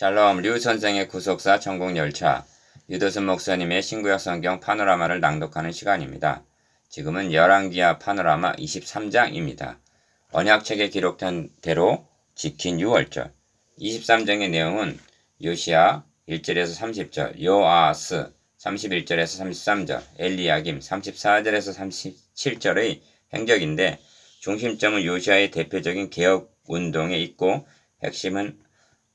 샬롬 류 선생의 구속사 천국 열차 유도순 목사님의 신구약 성경 파노라마를 낭독하는 시간입니다. 지금은 열왕기하 파노라마 23장입니다. 언약책에 기록된 대로 지킨 6월절 23장의 내용은 요시아 1절에서 30절, 요아스 31절에서 33절, 엘리야김 34절에서 37절의 행적인데 중심점은 요시아의 대표적인 개혁 운동에 있고 핵심은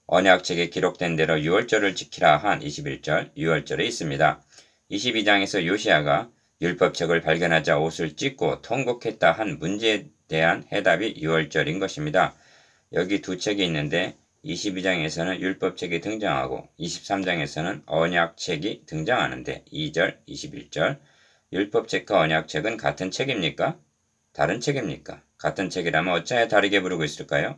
언약책에 기록된 대로 6월절을 지키라 한 21절, 6월절에 있습니다. 22장에서 요시아가 율법책을 발견하자 옷을 찢고 통곡했다 한 문제에 대한 해답이 6월절인 것입니다. 여기 두 책이 있는데 22장에서는 율법책이 등장하고 23장에서는 언약책이 등장하는데 2절, 21절 율법책과 언약책은 같은 책입니까? 다른 책입니까? 같은 책이라면 어찌하여 다르게 부르고 있을까요?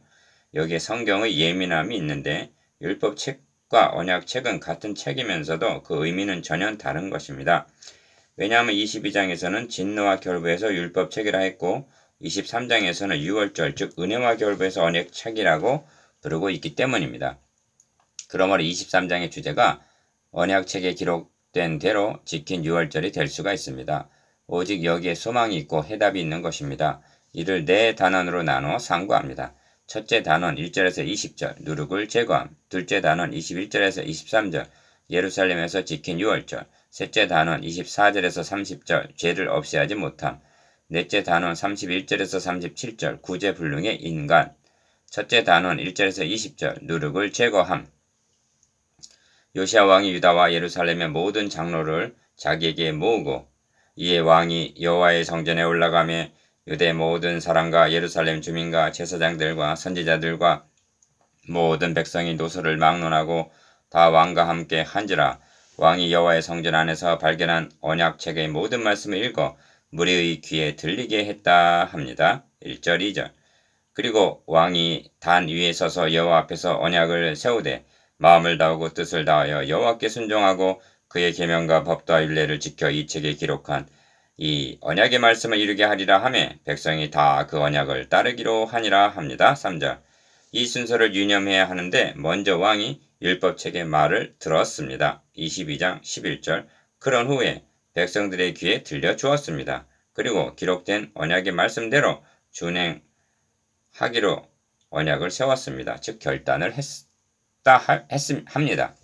여기에 성경의 예민함이 있는데 율법책과 언약책은 같은 책이면서도 그 의미는 전혀 다른 것입니다. 왜냐하면 22장에서는 진노와 결부에서 율법책이라 했고 23장에서는 6월절 즉 은혜와 결부에서 언약책이라고 부르고 있기 때문입니다. 그러므로 23장의 주제가 언약책에 기록된 대로 지킨 6월절이 될 수가 있습니다. 오직 여기에 소망이 있고 해답이 있는 것입니다. 이를 네 단원으로 나누어 상고합니다. 첫째 단원 1절에서 20절 누룩을 제거함. 둘째 단원 21절에서 23절 예루살렘에서 지킨 6월절. 셋째 단원 24절에서 30절 죄를 없애하지 못함. 넷째 단원 31절에서 37절 구제불능의 인간. 첫째 단원 1절에서 20절 누룩을 제거함. 요시아 왕이 유다와 예루살렘의 모든 장로를 자기에게 모으고 이에 왕이 여호와의 성전에 올라가며 유대 모든 사람과 예루살렘 주민과 제사장들과 선지자들과 모든 백성이 노소를 막론하고 다 왕과 함께 한지라 왕이 여호와의 성전 안에서 발견한 언약책의 모든 말씀을 읽어 무리의 귀에 들리게 했다 합니다. 1절 2절 그리고 왕이 단 위에 서서 여호와 앞에서 언약을 세우되 마음을 다하고 뜻을 다하여 여호와께 순종하고 그의 계명과 법도와 율례를 지켜 이 책에 기록한 이 언약의 말씀을 이루게 하리라 하매 백성이 다 그 언약을 따르기로 하니라 합니다. 3절 이 순서를 유념해야 하는데 먼저 왕이 율법책의 말을 들었습니다. 22장 11절 그런 후에 백성들의 귀에 들려 주었습니다. 그리고 기록된 언약의 말씀대로 준행 하기로 언약을 세웠습니다. 즉 결단을 했다 했음 합니다.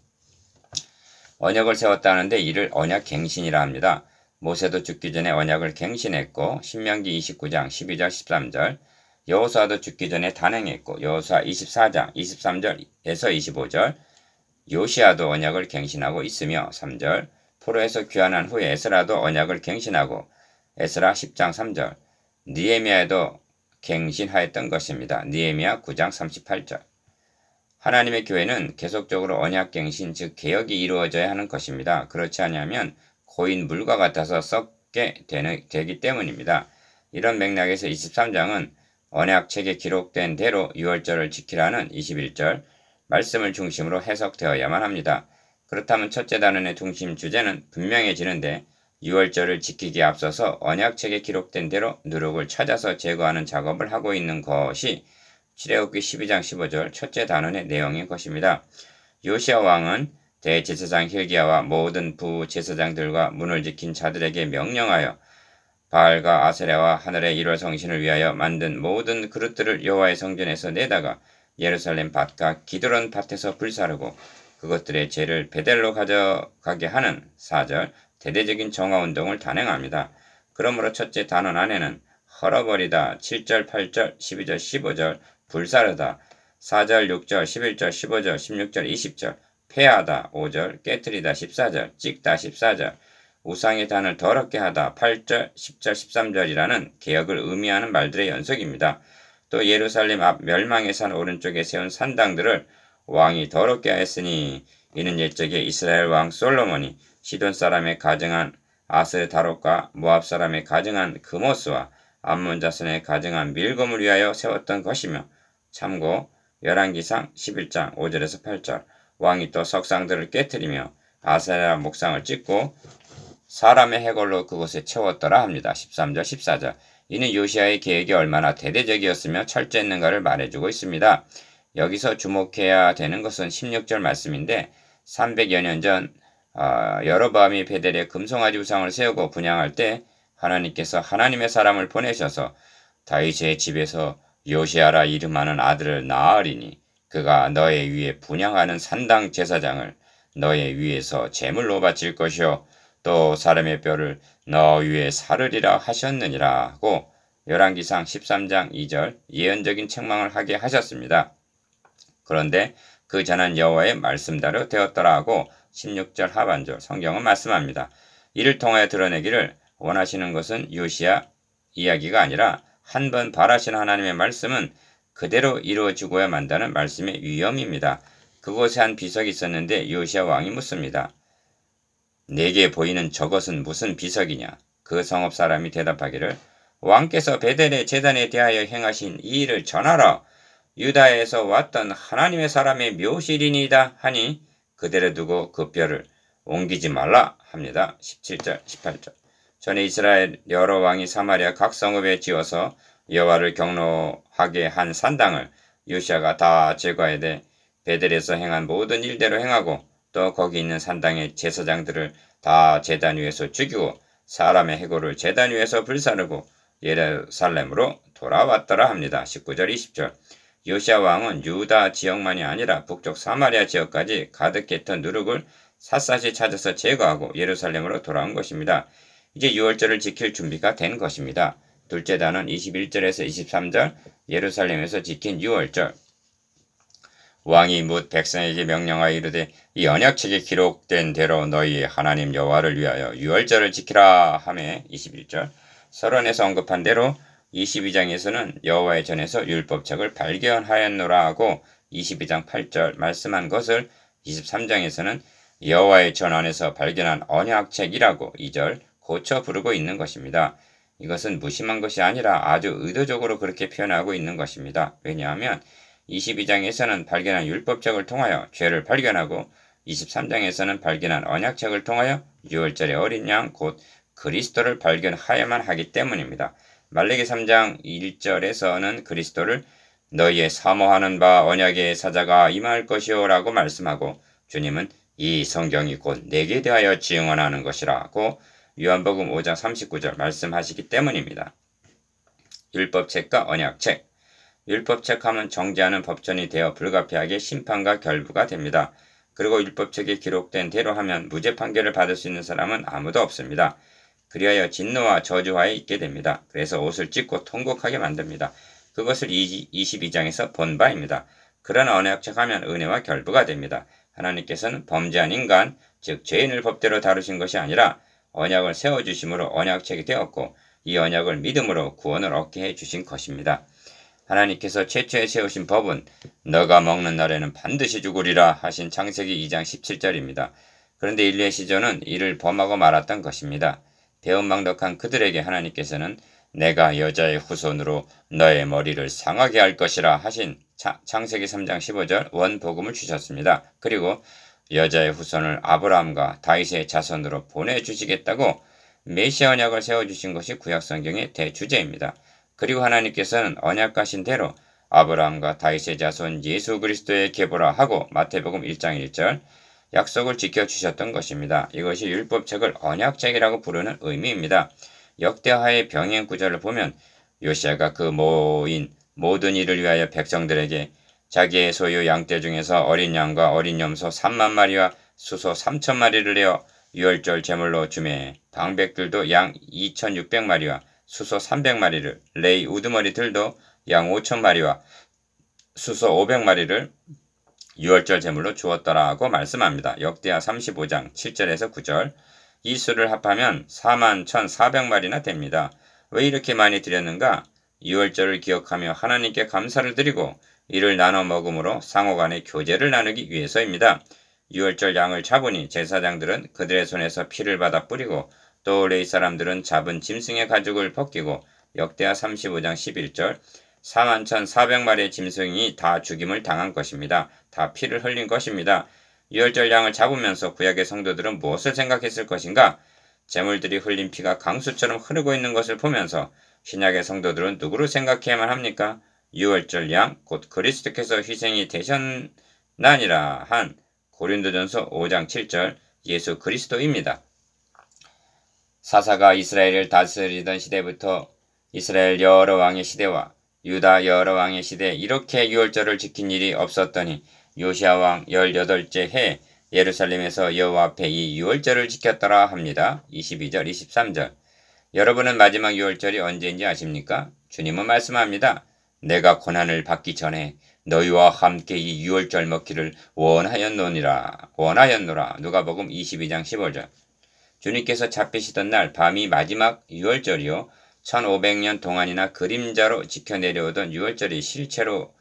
언약을 세웠다는데 이를 언약 갱신이라 합니다. 모세도 죽기 전에 언약을 갱신했고 신명기 29장 12절 13절 여호수아도 죽기 전에 단행했고 여호수아 24장 23절에서 25절 요시아도 언약을 갱신하고 있으며 3절 포로에서 귀환한 후에 에스라도 언약을 갱신하고 에스라 10장 3절 니에미아도 갱신하였던 것입니다. 니에미아 9장 38절 하나님의 교회는 계속적으로 언약 갱신 즉 개혁이 이루어져야 하는 것입니다. 그렇지 않으면 고인 물과 같아서 썩게 되는, 되기 때문입니다. 이런 맥락에서 23장은 언약책에 기록된 대로 6월절을 지키라는 21절 말씀을 중심으로 해석되어야만 합니다. 그렇다면 첫째 단원의 중심 주제는 분명해지는데 6월절을 지키기에 앞서서 언약책에 기록된 대로 누룩을 찾아서 제거하는 작업을 하고 있는 것이 출애굽기 12장 15절 첫째 단원의 내용인 것입니다. 요시아 왕은 대제사장 힐기야와 모든 부제사장들과 문을 지킨 자들에게 명령하여 바알과 아세라와 하늘의 일월 성신을 위하여 만든 모든 그릇들을 여호와의 성전에서 내다가 예루살렘 밭과 기드론 밭에서 불사르고 그것들의 죄를 베델로 가져가게 하는 4절 대대적인 정화운동을 단행합니다. 그러므로 첫째 단원 안에는 헐어버리다 7절 8절 12절 15절 불사르다 4절 6절 11절 15절 16절 20절 폐하다 5절 깨뜨리다 14절 찍다 14절 우상의 단을 더럽게 하다 8절 10절 13절이라는 개혁을 의미하는 말들의 연속입니다. 또 예루살렘 앞 멸망의 산 오른쪽에 세운 산당들을 왕이 더럽게 하였으니 이는 옛적에 이스라엘 왕 솔로몬이 시돈 사람의 가정한 아스 다롯과 모압 사람의 가정한 금오스와 암몬 자손의 가정한 밀검을 위하여 세웠던 것이며 참고 열왕기상 11장 5절에서 8절 왕이 또 석상들을 깨뜨리며 아세라 목상을 찍고 사람의 해골로 그곳에 채웠더라 합니다. 13절 14절 이는 요시아의 계획이 얼마나 대대적이었으며 철저했는가를 말해주고 있습니다. 여기서 주목해야 되는 것은 16절 말씀인데 300여 년전 여로보암이 베델에 금송아지 우상을 세우고 분양할 때 하나님께서 하나님의 사람을 보내셔서 다윗의 집에서 요시아라 이름하는 아들을 낳으리니 그가 너의 위에 분양하는 산당 제사장을 너의 위에서 제물로 바칠 것이요 또 사람의 뼈를 너 위에 사르리라 하셨느니라 하고 열왕기상 13장 2절 예언적인 책망을 하게 하셨습니다. 그런데 그 전한 여호와의 말씀대로 되었더라 하고 16절 하반절 성경은 말씀합니다. 이를 통하여 드러내기를 원하시는 것은 요시야 이야기가 아니라 한 번 바라신 하나님의 말씀은 그대로 이루어지고야 만다는 말씀의 위험입니다. 그곳에 한 비석이 있었는데 요시야 왕이 묻습니다. 내게 보이는 저것은 무슨 비석이냐? 그 성읍 사람이 대답하기를 왕께서 베델의 재단에 대하여 행하신 이 일을 전하라. 유다에서 왔던 하나님의 사람의 묘실이니이다 하니 그대로 두고 그 뼈를 옮기지 말라 합니다. 17절, 18절. 전에 이스라엘 여러 왕이 사마리아 각 성읍에 지어서 여호와를 경로하게 한 산당을 요시아가 다 제거해야 돼 베델에서 행한 모든 일대로 행하고 또 거기 있는 산당의 제사장들을 다 제단 위에서 죽이고 사람의 해골을 제단 위에서 불사르고 예루살렘으로 돌아왔더라 합니다. 19절 20절 요시아 왕은 유다 지역만이 아니라 북쪽 사마리아 지역까지 가득했던 누룩을 샅샅이 찾아서 제거하고 예루살렘으로 돌아온 것입니다. 이제 6월절을 지킬 준비가 된 것입니다. 둘째 단은 21절에서 23절 예루살렘에서 지킨 6월절 왕이 묻 백성에게 명령하여 이르되 이 언약책에 기록된 대로 너희 하나님 여호와를 위하여 6월절을 지키라 하매 21절 서론에서 언급한 대로 22장에서는 여호와의 전에서 율법책을 발견하였노라 하고 22장 8절 말씀한 것을 23장에서는 여호와의 전 안에서 발견한 언약책이라고 2절 고쳐 부르고 있는 것입니다. 이것은 무심한 것이 아니라 아주 의도적으로 그렇게 표현하고 있는 것입니다. 왜냐하면 22장에서는 발견한 율법책을 통하여 죄를 발견하고 23장에서는 발견한 언약책을 통하여 6월절의 어린 양 곧 그리스도를 발견하여만 하기 때문입니다. 말레기 3장 1절에서는 그리스도를 너희의 사모하는 바 언약의 사자가 임할 것이오 라고 말씀하고 주님은 이 성경이 곧 내게 대하여 지응하는 것이라고 요한복음 5장 39절 말씀하시기 때문입니다. 율법책과 언약책 율법책 하면 정지하는 법전이 되어 불가피하게 심판과 결부가 됩니다. 그리고 율법책에 기록된 대로 하면 무죄 판결을 받을 수 있는 사람은 아무도 없습니다. 그리하여 진노와 저주하에 있게 됩니다. 그래서 옷을 찢고 통곡하게 만듭니다. 그것을 22장에서 본 바입니다. 그러나 언약책 하면 은혜와 결부가 됩니다. 하나님께서는 범죄한 인간, 즉 죄인을 법대로 다루신 것이 아니라 언약을 세워주심으로 언약책이 되었고 이 언약을 믿음으로 구원을 얻게 해주신 것입니다. 하나님께서 최초에 세우신 법은 너가 먹는 날에는 반드시 죽으리라 하신 창세기 2장 17절입니다. 그런데 일리의 시조는 이를 범하고 말았던 것입니다. 배은망덕한 그들에게 하나님께서는 내가 여자의 후손으로 너의 머리를 상하게 할 것이라 하신 창세기 3장 15절 원복음을 주셨습니다. 그리고 여자의 후손을 아브라함과 다윗의 자손으로 보내주시겠다고 메시아 언약을 세워주신 것이 구약성경의 대주제입니다. 그리고 하나님께서는 언약하신 대로 아브라함과 다윗의 자손 예수 그리스도의 계보라 하고 마태복음 1장 1절 약속을 지켜주셨던 것입니다. 이것이 율법책을 언약책이라고 부르는 의미입니다. 역대하의 병행 구절을 보면 요시아가 그 모인 모든 일을 위하여 백성들에게 자기의 소유 양떼 중에서 어린 양과 어린 염소 3만 마리와 수소 3천 마리를 내어 유월절 제물로 주매 방백들도 양 2,600마리와 수소 300마리를 레이 우두머리들도 양 5천 마리와 수소 500마리를 유월절 제물로 주었더라고 말씀합니다. 역대하 35장 7절에서 9절 이 수를 합하면 4만 1,400마리나 됩니다. 왜 이렇게 많이 드렸는가? 유월절을 기억하며 하나님께 감사를 드리고 이를 나눠 먹음으로 상호 간의 교제를 나누기 위해서입니다. 유월절 양을 잡으니 제사장들은 그들의 손에서 피를 받아 뿌리고 또 레이 사람들은 잡은 짐승의 가죽을 벗기고 역대하 35장 11절 41,400마리의 짐승이 다 죽임을 당한 것입니다. 다 피를 흘린 것입니다. 유월절 양을 잡으면서 구약의 성도들은 무엇을 생각했을 것인가? 재물들이 흘린 피가 강수처럼 흐르고 있는 것을 보면서 신약의 성도들은 누구를 생각해야만 합니까? 유월절 양 곧 그리스도께서 희생이 되셨나니라 한 고린도전서 5장 7절 예수 그리스도입니다. 사사가 이스라엘을 다스리던 시대부터 이스라엘 여러 왕의 시대와 유다 여러 왕의 시대에 이렇게 유월절을 지킨 일이 없었더니 요시아 왕 18째 해 예루살렘에서 여호와 앞에 이 유월절을 지켰더라 합니다. 22절 23절 여러분은 마지막 유월절이 언제인지 아십니까? 주님은 말씀합니다. 내가 고난을 받기 전에 너희와 함께 이 유월절 먹기를 원하였노니라 원하였노라 누가복음 22장 15절 주님께서 잡히시던 날 밤이 마지막 유월절이요 1500년 동안이나 그림자로 지켜내려오던 유월절이 실체로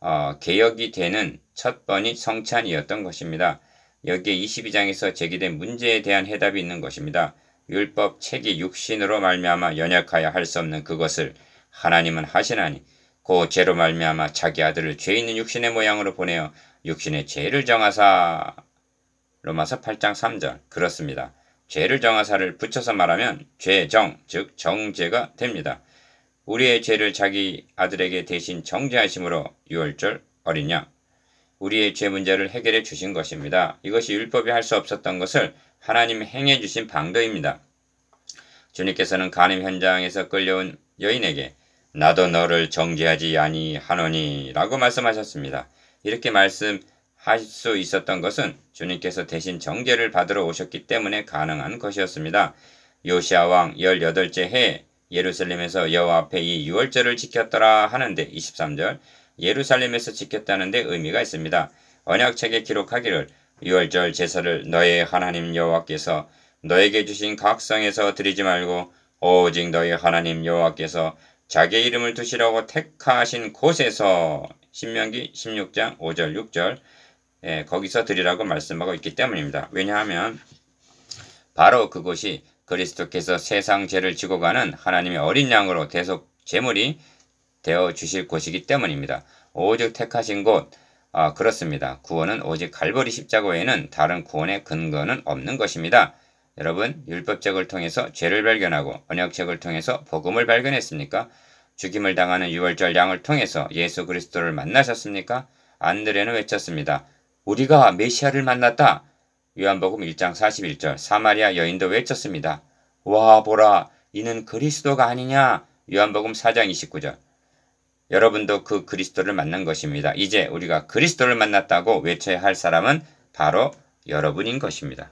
어, 개혁이 되는 첫 번이 성찬이었던 것입니다. 여기에 22장에서 제기된 문제에 대한 해답이 있는 것입니다. 율법 책이 육신으로 말미암아 연약하여 할 수 없는 그것을 하나님은 하시나니 그 죄로 말미암아 자기 아들을 죄 있는 육신의 모양으로 보내어 육신의 죄를 정하사 로마서 8장 3절 그렇습니다. 죄를 정하사를 붙여서 말하면 죄정 즉 정죄가 됩니다. 우리의 죄를 자기 아들에게 대신 정죄하심으로 유월절 어린 양 우리의 죄 문제를 해결해 주신 것입니다. 이것이 율법이 할 수 없었던 것을 하나님이 행해 주신 방도입니다. 주님께서는 간임 현장에서 끌려온 여인에게 나도 너를 정죄하지 아니하노니 라고 말씀하셨습니다. 이렇게 말씀할 수 있었던 것은 주님께서 대신 정죄를 받으러 오셨기 때문에 가능한 것이었습니다. 요시아 왕 18째 해 예루살렘에서 여호와 앞에 이 유월절을 지켰더라 하는데 23절 예루살렘에서 지켰다는데 의미가 있습니다. 언약책에 기록하기를 유월절 제사를 너의 하나님 여호와께서 너에게 주신 각성에서 드리지 말고 오직 너희 하나님 여호와께서 자기 이름을 두시라고 택하신 곳에서 신명기 16장 5절 6절 예, 거기서 드리라고 말씀하고 있기 때문입니다. 왜냐하면 바로 그곳이 그리스도께서 세상 죄를 지고 가는 하나님의 어린 양으로 대속 제물이 되어 주실 곳이기 때문입니다. 오직 택하신 곳 아, 그렇습니다. 구원은 오직 갈보리 십자가 외에는 다른 구원의 근거는 없는 것입니다. 여러분 율법책을 통해서 죄를 발견하고 언약책을 통해서 복음을 발견했습니까? 죽임을 당하는 유월절 양을 통해서 예수 그리스도를 만나셨습니까? 안드레는 외쳤습니다. 우리가 메시아를 만났다. 요한복음 1장 41절 사마리아 여인도 외쳤습니다. 와 보라 이는 그리스도가 아니냐. 요한복음 4장 29절 여러분도 그 그리스도를 만난 것입니다. 이제 우리가 그리스도를 만났다고 외쳐야 할 사람은 바로 여러분인 것입니다.